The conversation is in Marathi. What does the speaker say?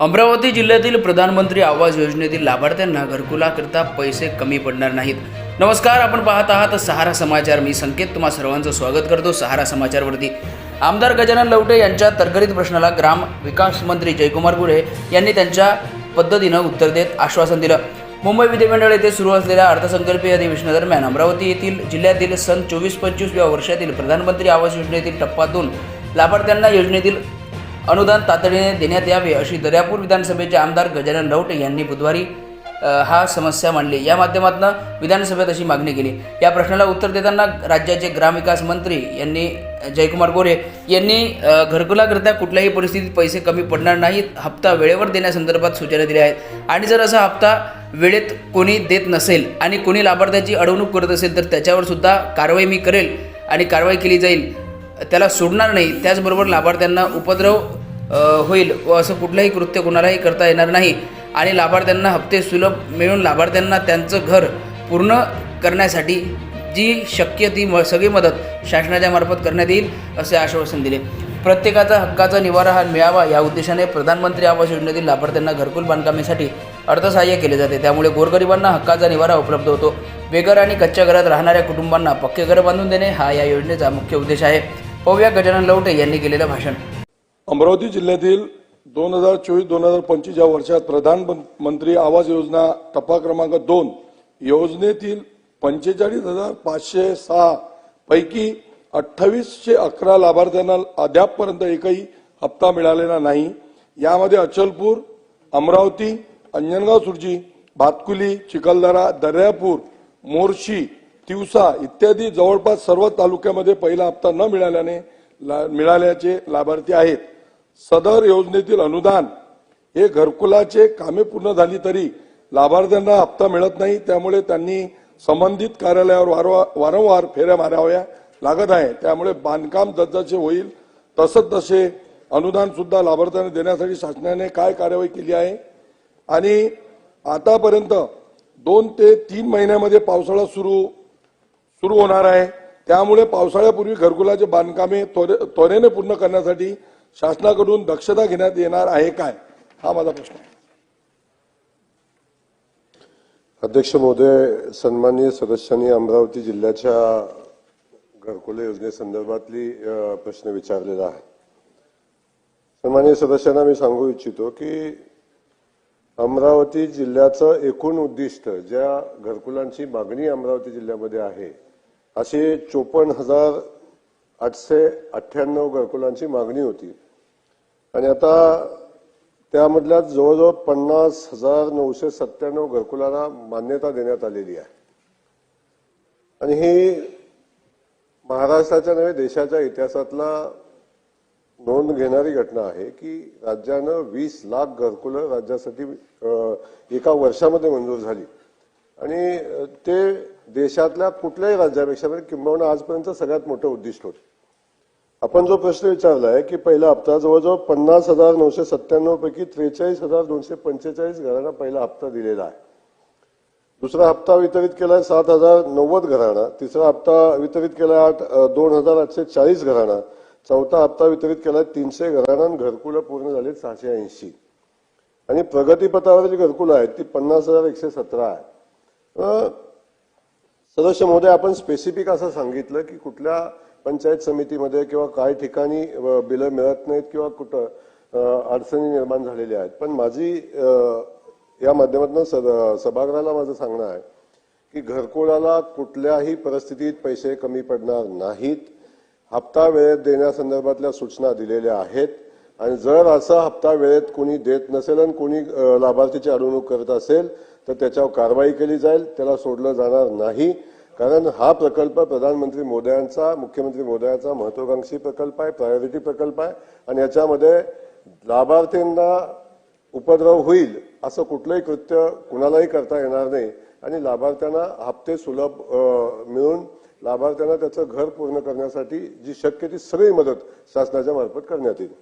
अमरावती जिल्ह्यातील प्रधानमंत्री आवास योजनेतील लाभार्थ्यांना घरकुलाकरता पैसे कमी पडणार नाहीत. नमस्कार आपण पाहत आहात सहारा समाचार. मी संकेत तुम्हा सर्वांचं स्वागत करतो सहारा समाचारवरती. आमदार गजानन लवटे यांच्या तरकरीत प्रश्नाला ग्राम विकास मंत्री जयकुमार गुरे यांनी त्यांच्या पद्धतीनं उत्तर देत आश्वासन दिलं. मुंबई विधिमंडळ येथे सुरू असलेल्या अर्थसंकल्पीय अधिवेशनादरम्यान अमरावती येथील जिल्ह्यातील सन चोवीस पंचवीस या वर्षातील प्रधानमंत्री आवास योजनेतील टप्पा दोन लाभार्थ्यांना योजनेतील अनुदान तातडीने देण्यात यावे अशी दर्यापूर विधानसभेचे आमदार गजानन राऊत यांनी बुधवारी हा समस्या मांडली. या माध्यमातून विधानसभेत अशी मागणी केली. या प्रश्नाला उत्तर देताना राज्याचे ग्रामविकास मंत्री यांनी जयकुमार गोरे यांनी अ, घरकुलाकरता कुठल्याही परिस्थितीत पैसे कमी पडणार नाहीत हप्ता वेळेवर देण्यासंदर्भात सूचना दिल्या आहेत. आणि जर असा हप्ता वेळेत कोणी देत नसेल आणि कोणी लाभार्थ्याची अडवणूक करत असेल तर त्याच्यावर सुद्धा कारवाई मी करेल आणि कारवाई केली जाईल. त्याला सोडणार नाही. त्याचबरोबर लाभार्थ्यांना उपद्रव होईल व असं कुठलंही कृत्य कोणालाही करता येणार नाही. आणि लाभार्थ्यांना हप्ते सुलभ मिळून लाभार्थ्यांना त्यांचं घर पूर्ण करण्यासाठी जी शक्य ती म सगळी मदत शासनाच्या मार्फत करण्यात येईल असे आश्वासन दिले. प्रत्येकाचा हक्काचा निवारा हा मिळावा या उद्देशाने प्रधानमंत्री आवास योजनेतील लाभार्थ्यांना घरकुल बांधकामासाठी अर्थसहाय्य केले जाते. त्यामुळे गोरगरिबांना हक्काचा निवारा उपलब्ध होतो. बेघर आणि कच्च्या घरात राहणाऱ्या कुटुंबांना पक्के घर बांधून देणे हा या योजनेचा मुख्य उद्देश आहे. पाहूया गजानन लवटे यांनी केलेलं भाषण. अमरावती जिल्ह्यातील दोन हजार चोवीस दोन हजार पंचवीस या वर्षात प्रधानमंत्री आवास योजना टप्पा क्रमांक दोन योजनेतील पंचेचाळीस हजार पाचशे सहा पैकी अठ्ठावीसशे अकरा लाभार्थ्यांना अद्यापपर्यंत एकही हप्ता मिळालेला नाही. यामध्ये अचलपूर अमरावती अंजनगाव सुर्जी भातकुली चिखलदरा दर्यापूर मोर्शी तिवसा इत्यादी जवळपास सर्व तालुक्यामध्ये पहिला हप्ता न मिळाल्याने ला- मिळाल्याचे लाभार्थी आहेत. सदर योजनेतील अनुदान हे घरकुलाचे कामे पूर्ण झाली तरी लाभार्थ्यांना हप्ता मिळत नाही. त्यामुळे त्यांनी संबंधित कार्यालयावर वारंवार वारंवार फेऱ्या माराव्या लागत आहे. त्यामुळे बांधकाम जसजसे होईल तसं तसे अनुदान सुद्धा लाभार्थ्यांना देण्यासाठी शासनाने काय कार्यवाही केली आहे? आणि आतापर्यंत दोन ते तीन महिन्यामध्ये पावसाळा सुरू सुरू होणार आहे. त्यामुळे पावसाळ्यापूर्वी घरकुलाचे बांधकामे त्वरे- त्वरेने पूर्ण करण्यासाठी शासनाकडून दक्षता घेण्यात येणार आहे काय? हा माझा प्रश्न आहे. अध्यक्ष महोदय सन्माननीय सदस्यांनी अमरावती जिल्ह्याच्या घरकुल योजनेसंदर्भातली प्रश्न विचारलेला आहे. सन्माननीय सदस्यांना मी सांगू इच्छितो की अमरावती जिल्ह्याचं एकूण उद्दिष्ट ज्या घरकुलांची मागणी अमरावती जिल्ह्यामध्ये आहे अशी चोपन्न हजार आठशे अठ्ठ्याण्णव घरकुलांची मागणी होती. आणि आता त्यामधल्या जवळजवळ पन्नास हजार नऊशे सत्त्याण्णव घरकुलांना मान्यता देण्यात आलेली आहे. आणि ही महाराष्ट्राच्या नव्हे देशाच्या इतिहासातला नोंद घेणारी घटना आहे की राज्यानं वीस लाख घरकुलं राज्यासाठी एका वर्षामध्ये मंजूर झाली. आणि ते देशातल्या कुठल्याही राज्यापेक्षा म्हणजे किंबहुना आजपर्यंत सगळ्यात मोठं उद्दिष्ट होतं. आपण जो प्रश्न विचारला आहे की पहिला हप्ता जवळजवळ पन्नास हजार नऊशे सत्त्याण्णव पैकी त्रेचाळीस हजार दोनशे पंचेचाळीस घरांना पहिला हप्ता दिलेला आहे. दुसरा हप्ता वितरित केलाय सात हजार नव्वद घराणा तिसरा हप्ता वितरित केलाय आठ दोन हजार आठशे चाळीस घराणा चौथा हप्ता वितरित केलाय तीनशे घराणा आणि घरकुलं पूर्ण झाले सहाशे ऐंशी. आणि प्रगतीपथावर जी घरकुलं आहेत ती पन्नास हजार एकशे सतरा आहे. सदस्य महोदय आपण स्पेसिफिक असं सांगितलं की कुठल्या पंचायत समितीमध्ये किंवा काय ठिकाणी बिलं मिळत नाहीत किंवा कुठं अडचणी निर्माण झालेल्या आहेत. पण माझी या माध्यमातून सभागृहाला माझं सांगणं आहे की घरकुलाला कुठल्याही परिस्थितीत पैसे कमी पडणार नाहीत. हप्ता वेळेत देण्यासंदर्भातल्या सूचना दिलेल्या आहेत. आणि जर असा हप्ता वेळेत कोणी देत नसेल आणि कोणी लाभार्थीची अडवणूक करत असेल तर त्याच्यावर कारवाई केली जाईल त्याला सोडलं जाणार नाही. कारण हा प्रकल्प प्रधानमंत्री मोदयांचा मुख्यमंत्री मोदयांचा महत्वाकांक्षी प्रकल्प आहे प्रायोरिटी प्रकल्प आहे. आणि याच्यामध्ये लाभार्थींना उपद्रव होईल असं कुठलंही कृत्य कुणालाही करता येणार नाही. आणि लाभार्थ्यांना हप्ते सुलभ मिळून लाभार्थ्यांना त्याचं घर पूर्ण करण्यासाठी जी शक्य ती सगळी मदत शासनाच्या मार्फत करण्यात येईल.